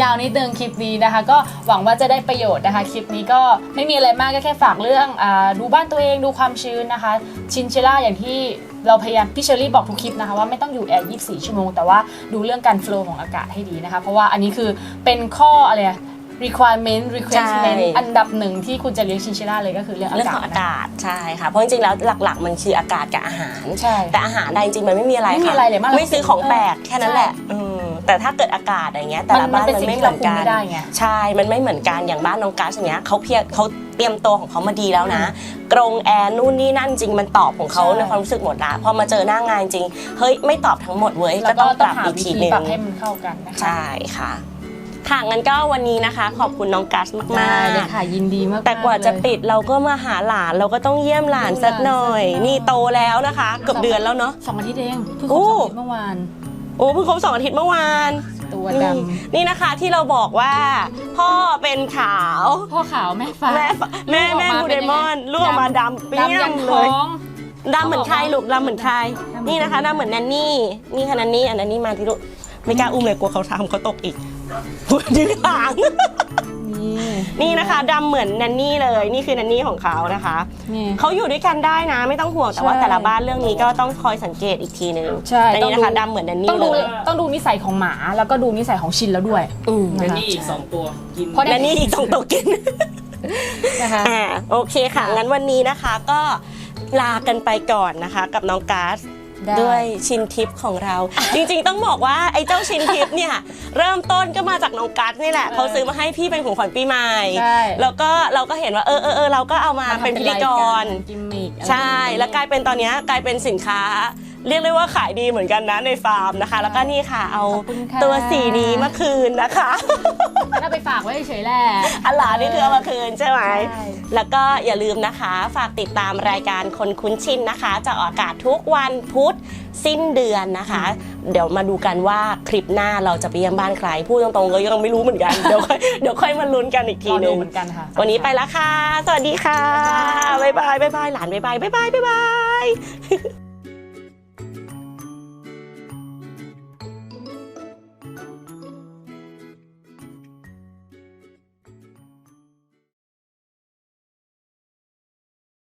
[SPEAKER 2] ยาวนิดนึงคลิปนี้นะคะ ก็หวังว่าจะได้ประโยชน์นะคะ คลิปนี้ก็ไม่มีอะไรมากก็แค่ฝากเรื่องอาดูบ้านตัวเองดูความชื้นนะคะ ชินเชล่าอย่างที่ เราพยายามพี่เชอรี่บอกทุกคลิปนะคะว่าไม่ต้องอยู่แอร์24 ชั่วโมง แต่ว่าดูเรื่องการโฟล์ของอากาศให้ดีนะคะ เพราะว่าอันนี้คือเป็นข้ออะไรอะ requirement requirement
[SPEAKER 1] ใช่
[SPEAKER 2] อันดับหนึ่งที่คุณจะเลี้ยงชินเชล่าเลยก็คือเรื่องอา
[SPEAKER 1] เรื่อง
[SPEAKER 2] กา
[SPEAKER 1] ข
[SPEAKER 2] ศ
[SPEAKER 1] องอา
[SPEAKER 2] นะคะ
[SPEAKER 1] กาศใช่ค่ะเพราะจริงๆแล้วหลักๆ มันคืออากาศกับอาหาร
[SPEAKER 2] ใช่
[SPEAKER 1] แต่อาหารได้จริงๆมันไม่มีอะไร
[SPEAKER 2] ไม่มี
[SPEAKER 1] ค่ะ
[SPEAKER 2] อะไรเลยมาก
[SPEAKER 1] ไม่ซื้อของแปลก
[SPEAKER 2] เออ
[SPEAKER 1] แค่นั้นแหละอืม แต่ถ้าเกิดอากาศอะไรเงี้ยแต่ละ
[SPEAKER 2] มัน
[SPEAKER 1] บ้าน
[SPEAKER 2] เป็น
[SPEAKER 1] มัน
[SPEAKER 2] สิ่ง
[SPEAKER 1] ไม่
[SPEAKER 2] ที่
[SPEAKER 1] เหมื
[SPEAKER 2] เรา
[SPEAKER 1] อน
[SPEAKER 2] คุม
[SPEAKER 1] กัน
[SPEAKER 2] ไม่ได้ไง
[SPEAKER 1] ใช่ มันไม่เหมือนกันอย่างบ้านน้องกัสอย่างเงี้ยเขาเพียรเขาเตรียมตัวของเขามาดีแล้วนะ กรงแอร์นู่นนี่นั่นจริงมันตอบของเขา
[SPEAKER 2] ใช่
[SPEAKER 1] ในความรู้สึกหมดละพอมาเจอหน้างานจริงเฮ้ยไม่ตอบทั้งหมดเว้ย
[SPEAKER 2] แล้
[SPEAKER 1] ก็
[SPEAKER 2] วก็
[SPEAKER 1] ต้องป
[SPEAKER 2] ต้อง
[SPEAKER 1] รับ
[SPEAKER 2] หา
[SPEAKER 1] อีก
[SPEAKER 2] วิ
[SPEAKER 1] ที
[SPEAKER 2] ธี
[SPEAKER 1] หนึง
[SPEAKER 2] ปรับให้มันเข้ากันนะคะ
[SPEAKER 1] ใช่ค่ะค่ะงั้นก็วันนี้นะคะ ขอบคุณน้องกัสมาก
[SPEAKER 2] ได้เลย
[SPEAKER 1] ๆ
[SPEAKER 2] ค่ะยินดีมากๆ
[SPEAKER 1] แต่กว่าจะ
[SPEAKER 2] เลย
[SPEAKER 1] ปิดเราก็มาหาหลานเราก็ต้องเยี่ยมหลานสักหน่อย
[SPEAKER 2] เยี่ยมหลานสักหน่อย
[SPEAKER 1] นี่โตแล้วนะคะ เกือบเดือนแล้วเนาะ
[SPEAKER 2] สองอาทิตย์เองเพิ่ง
[SPEAKER 1] โอ้
[SPEAKER 2] ครบสองอาทิตย์เมื่อวาน
[SPEAKER 1] โอ้เพิ่งครบสองอาทิตย์เมื่อวาน
[SPEAKER 2] ตัวด
[SPEAKER 1] นี่นี่นะคะที่เราบอกว่า พ่อเป็นขาวำ
[SPEAKER 2] พ่อขาวแม่ฟ้า
[SPEAKER 1] แม่ฝแม่แม่
[SPEAKER 2] ลูกออกมา
[SPEAKER 1] บูเดมอน
[SPEAKER 2] เป็นยังไง
[SPEAKER 1] ลูกออกมาดำเปี้
[SPEAKER 2] ดำ
[SPEAKER 1] ย
[SPEAKER 2] ยั
[SPEAKER 1] ม
[SPEAKER 2] น
[SPEAKER 1] เล
[SPEAKER 2] ท้
[SPEAKER 1] ย
[SPEAKER 2] อง
[SPEAKER 1] ดำเหมือนใครลูกดำเหมือนใคร
[SPEAKER 2] ดำเหมือน
[SPEAKER 1] นี่นะคะดำเหมือนแนนนี่นี่ค่ะแนนนี่อันนั้นนี่มาที่ลูกไม่กล้าอุ้มเลยกลัวเขาทำเขาตกอีกดึงหาง
[SPEAKER 2] นี่
[SPEAKER 1] นี่นะคะดำเหมือนแนนนี่เลย นี่คือแนนนี่ของเขานะคะ
[SPEAKER 2] นี่
[SPEAKER 1] เขาอยู่ด้วยกันได้นะ ไม่ต้องห่วงแต่ว่า
[SPEAKER 2] ใช่
[SPEAKER 1] แต่ละบ้านเรื่องนี้ก็ต้องคอยสังเกตอีกทีนึง
[SPEAKER 2] ใช่
[SPEAKER 1] แต่นี่นะคะดำเหมือนแนน
[SPEAKER 2] ต้อ
[SPEAKER 1] นี่
[SPEAKER 2] ง
[SPEAKER 1] เล
[SPEAKER 2] ดู
[SPEAKER 1] ย
[SPEAKER 2] ต้องดูนิสัยของหมาแล้วก็ดูนิสัยของชินแล้วด้วย
[SPEAKER 1] อืม
[SPEAKER 2] นะ
[SPEAKER 3] และ
[SPEAKER 2] คะ
[SPEAKER 3] นี่อีกสองตัวกิน
[SPEAKER 2] เพราะ
[SPEAKER 1] แนนนี่อีกสองตัวกิน
[SPEAKER 2] นะคะ
[SPEAKER 1] อ่าโอเคค่ะ
[SPEAKER 2] ค่ะ
[SPEAKER 1] งั้นวันนี้นะคะก็ลากันไปก่อนนะคะ กับน้องก๊าซ
[SPEAKER 2] ได้
[SPEAKER 1] ด้วยชินทิปของเรา จริงๆต้องบอกว่าไอ้เจ้าชินทิปเนี่ย เริ่มต้นก็มาจากน้องกัสนี่แหละ
[SPEAKER 2] เออ
[SPEAKER 1] เขาซื้อมาให้พี่เป็นของขวัญปีใหม่
[SPEAKER 2] ใช่
[SPEAKER 1] แล้วก็เราก็เห็นว่าเออเออเออเราก็เอามาเป็นพิธีกร
[SPEAKER 2] กิมมิกอะไร
[SPEAKER 1] ใช่
[SPEAKER 2] อย่างนี้
[SPEAKER 1] แล้วกลายเป็นตอนเนี้ยกลายเป็นสินค้า เรียกได้ว่าขายดีเหมือนกันนะในฟาร์มนะคะ แล้วก็นี่ค่ะเอา
[SPEAKER 2] ขอบคุณค่ะ
[SPEAKER 1] ตัวสีนี้มาคืนนะคะ
[SPEAKER 2] มันเอาไปฝากไว้เฉยๆแหละ
[SPEAKER 1] อันหลานนี่คือเอามาคืนใช่ไหม
[SPEAKER 2] ใช่
[SPEAKER 1] แล้วก็อย่าลืมนะคะ ฝากติดตามรายการคนคุ้นชินนะคะ จะออกอากาศทุกวันพุธสิ้นเดือนนะคะ เดี๋ยวมาดูกันว่าคลิปหน้าเราจะไปเยี่ยมบ้านใคร พูดตรงๆก็ยังไม่รู้เหมือนกัน เดี๋ยวค่อยเดี๋ยวค่อยมาลุ้นกันอีกที
[SPEAKER 2] รอ
[SPEAKER 1] หนึ
[SPEAKER 2] ดู
[SPEAKER 1] ง
[SPEAKER 2] เหมือนกันค่ะ
[SPEAKER 1] วันนี้ไปแล้วค่ะ สวัสดีค่ะ บ๊ายบาย บ๊ายบาย หลานบ๊ายบาย บ๊ายบาย บ๊ายบาย